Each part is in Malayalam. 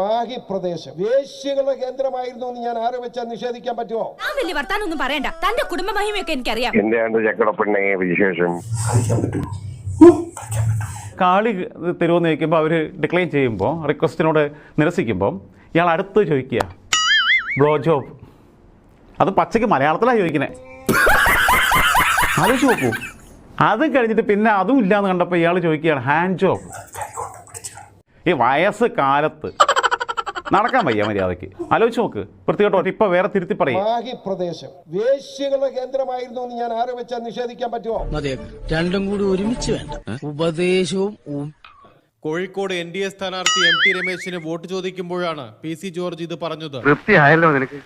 മാഹി പ്രദേശം. വേശ്യകളുടെ കേന്ദ്രമായിരുന്നു എന്ന് ഞാൻ ആരോപിച്ചാൽ നിഷേധിക്കാൻ പറ്റുമോ ആ വലിയ വർത്താനൊന്നും പറയണ്ട. തന്റെ കുടുംബ മഹിമയൊക്കെ എനിക്കറിയാം. എന്താണ് ചക്കടപ്പെണ്ണേ വിശേഷം? കാളി തരുമെന്ന് ചോദിക്കുമ്പോൾ അവർ ഡിക്ലൈൻ ചെയ്യുമ്പോൾ റിക്വസ്റ്റിനോട് നിരസിക്കുമ്പോൾ ഇയാൾ അടുത്ത് ചോദിക്കുക ബ്ലോ ജോബ്. അത് പച്ചയ്ക്ക് മലയാളത്തിലാണ് ചോദിക്കുന്നത് ആലോചിച്ച് നോക്കൂ. അത് കഴിഞ്ഞിട്ട് പിന്നെ അതും ഇല്ലാന്ന് കണ്ടപ്പോൾ ഇയാൾ ചോദിക്കുകയാണ് ഹാൻഡ് ജോബ്. ഈ വയസ്സ് കാലത്ത് നടക്കാൻ വയ്യ മര്യാദയ്ക്ക്. ആലോചിച്ച് നോക്ക്. വൃത്തികെട്ടോ ഇപ്പൊ വേറെ തിരുത്തി പറയും. കേന്ദ്രമായിരുന്നു ഞാൻ ആരോപിച്ചാൽ നിഷേധിക്കാൻ പറ്റുമോ രണ്ടും കൂടി ഒരുമിച്ച് വേണ്ട. ഉപദേശവും കോഴിക്കോട് എൻ ഡി എ സ്ഥാനാർത്ഥി എം ടി രമേശിന് വോട്ട് ചോദിക്കുമ്പോഴാണ് പി സി ജോർജ് ഇത് പറഞ്ഞത്.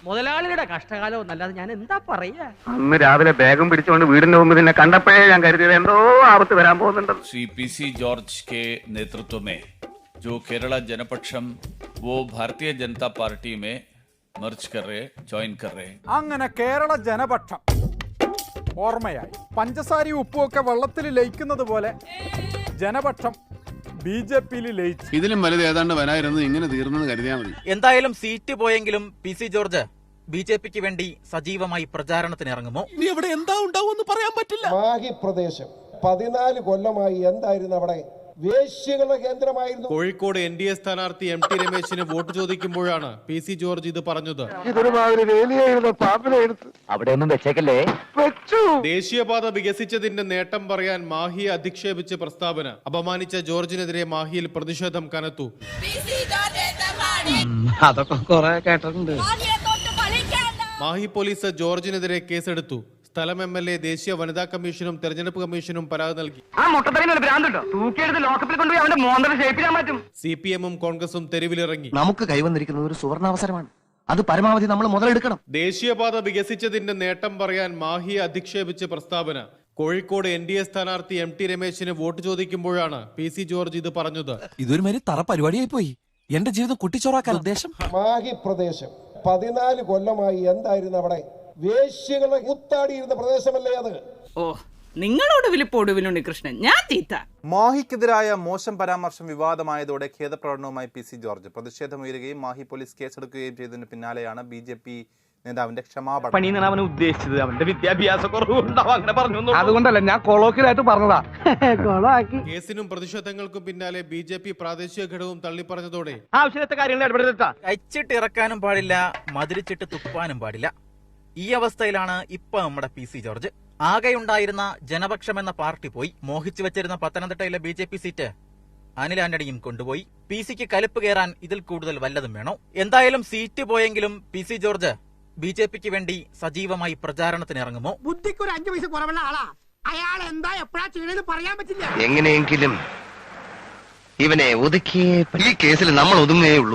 മുതലാളിയുടെ കഷ്ടകാലം അല്ലാതെ ഞാൻ എന്താ പറയാ? അന്ന് രാവിലെ ബാഗും പിടിച്ചുകൊണ്ട് വീടിന്റെ മുമ്പ് നിന്നെ കണ്ടപ്പോഴേ ഞാൻ കരുതിയത് എന്തോ ആപത്ത് വരാൻ പോകുന്നുണ്ട് ശ്രീ പി സി ജോർജ് കെ നേതൃത്വമേ. ജോ കേരള ജനപക്ഷം वो भारतीय जनता पार्टी में मर्ज कर रहे ज्वाइन कर रहे हैं അങ്ങനെ കേരള ജനപക്ഷം ഓർമ്മയായി പഞ്ചസാരയും ഉപ്പും ഒക്കെ വെള്ളത്തിൽ ലയിക്കുന്നത് പോലെ ജനപക്ഷം ബി ജെ പിയിൽ ലയിച്ചു ഇതിലും വലുത് ഏതാണ്ട് വരായിരുന്നു ഇങ്ങനെ തീർന്നെന്ന് കരുതിയാൽ മതി എന്തായാലും സീറ്റ് പോയെങ്കിലും P C George B J പിക്ക് വേണ്ടി സജീവമായി പ്രചാരണത്തിന് ഇറങ്ങുമോ ഇനി എവിടെ എന്താ ഉണ്ടാവും പറയാൻ പറ്റില്ല മാഹി പ്രദേശം പതിനാല് കൊല്ലമായി എന്തായിരുന്നു അവിടെ വേശ്യകളുടെ കേന്ദ്രമായിരുന്നു. കോഴിക്കോട് എൻ ഡി എ സ്ഥാനാർത്ഥി എം ടി രമേശിന് വോട്ട് ചോദിക്കുമ്പോഴാണ് പി സി ജോർജ് ഇത് പറഞ്ഞത്. അവിടെ ഒന്നും വെച്ചേക്കല്ലേ? വെച്ചു. ദേശീയപാത വികസിച്ചതിന്റെ നേട്ടം പറയാൻ മാഹിയെ അധിക്ഷേപിച്ച് പ്രസ്താവന. അപമാനിച്ച ജോർജിനെതിരെ മാഹിയിൽ പ്രതിഷേധം കനത്തു. അതൊക്കെ കേട്ടിട്ടുണ്ട്. മാഹി പോലീസ് ജോർജിനെതിരെ കേസെടുത്തു. സ്ഥലം എം എൽ എ ദേശീയ വനിതാ കമ്മീഷനും തെരഞ്ഞെടുപ്പ് കമ്മീഷനും പരാതി നൽകി. സി പി എമ്മും കോൺഗ്രസും തെരുവിലിറങ്ങി. നമുക്ക് കൈവന്നിരിക്കുന്നത് ഒരു സുവർണാവസരമാണ്. അത് പരമാവധി നമ്മൾ മുതലെടുക്കണം. ദേശീയപാത വികസിച്ചതിന്റെ നേട്ടം പറയാൻ മാഹിയെ അധിക്ഷേപിച്ച് പ്രസ്താവന. കോഴിക്കോട് എൻ ഡി എ സ്ഥാനാർത്ഥി എം ടി രമേശിന് വോട്ട് ചോദിക്കുമ്പോഴാണ് പി സി ജോർജ് ഇത് പറഞ്ഞത്. ഇതൊരു മാതിരി തറ പരിപാടിയായി പോയി. എന്റെ ജീവിതം കുട്ടിച്ചോറാക്കാൻ ഉദ്ദേശം? മാഹി പ്രദേശം പതിനാല് കൊല്ലമായി എന്തായിരുന്നു അവിടെ? വേശ്യകളെ കുത്താടിയിരുന്ന പ്രദേശമല്ലേ അത്? ഓ നിങ്ങളോട് വിളിപ്പോടുവിലുണ്ട് കൃഷ്ണൻ. ഞാൻ തീത്ത മാഹിക്കെതിരായ മോശം പരാമർശം വിവാദമായതോടെ ഖേദപ്രകടനവുമായി പി സി ജോർജ് പ്രതിഷേധമുയരുകയും മാഹി പോലീസ് കേസെടുക്കുകയും ചെയ്തതിന് പിന്നാലെയാണ് ബി ജെ പി നേതാവിന്റെ ക്ഷമാപണം. പണി അവനെ ഉദ്ദേശിച്ചത്. അവന്റെ വിദ്യാഭ്യാസ കുറവുണ്ടാവും അങ്ങനെ പറഞ്ഞു അതുകൊണ്ടല്ല ഞാൻ കൊളോക്കിലായിട്ട് പറഞ്ഞതാ. കൊളാക്കി. കേസിനും പ്രതിഷേധങ്ങൾക്കും പിന്നാലെ ബി ജെ പി പ്രാദേശിക ഘടകവും തള്ളിപ്പറഞ്ഞതോടെ. ആവശ്യത്തെ കാര്യങ്ങൾ ഇടപെടുത്താ കച്ചിട്ട് ഇറക്കാനും പാടില്ല മതിരിച്ചിട്ട് തുപ്പാനും പാടില്ല. ഈ അവസ്ഥയിലാണ് ഇപ്പൊ നമ്മുടെ പി സി ജോർജ്. ആകെയുണ്ടായിരുന്ന ജനപക്ഷം എന്ന പാർട്ടി പോയി. മോഹിച്ചു വെച്ചിരുന്ന പത്തനംതിട്ടയിലെ B J P seat Anil ആന്റണിയും കൊണ്ടുപോയി. പി സിക്ക് കലിപ്പ് കയറാൻ ഇതിൽ കൂടുതൽ വല്ലതും വേണോ? എന്തായാലും സീറ്റ് പോയെങ്കിലും P C George B J പിക്ക് വേണ്ടി സജീവമായി പ്രചാരണത്തിന് ഇറങ്ങുമോ? ബുദ്ധിക്ക് ഒരു അഞ്ചു പൈസ കുറവുള്ള ആളാ. അയാൾ എന്താ എപ്പോഴാ ചെയ്യണെന്ന് പറയാൻ പറ്റില്ല. എങ്ങനെയെങ്കിലും ഇവനെ ഒതുക്കിയേ ഈ കേസിൽ നമ്മൾ ഒതുങ്ങേ ഉള്ളൂ.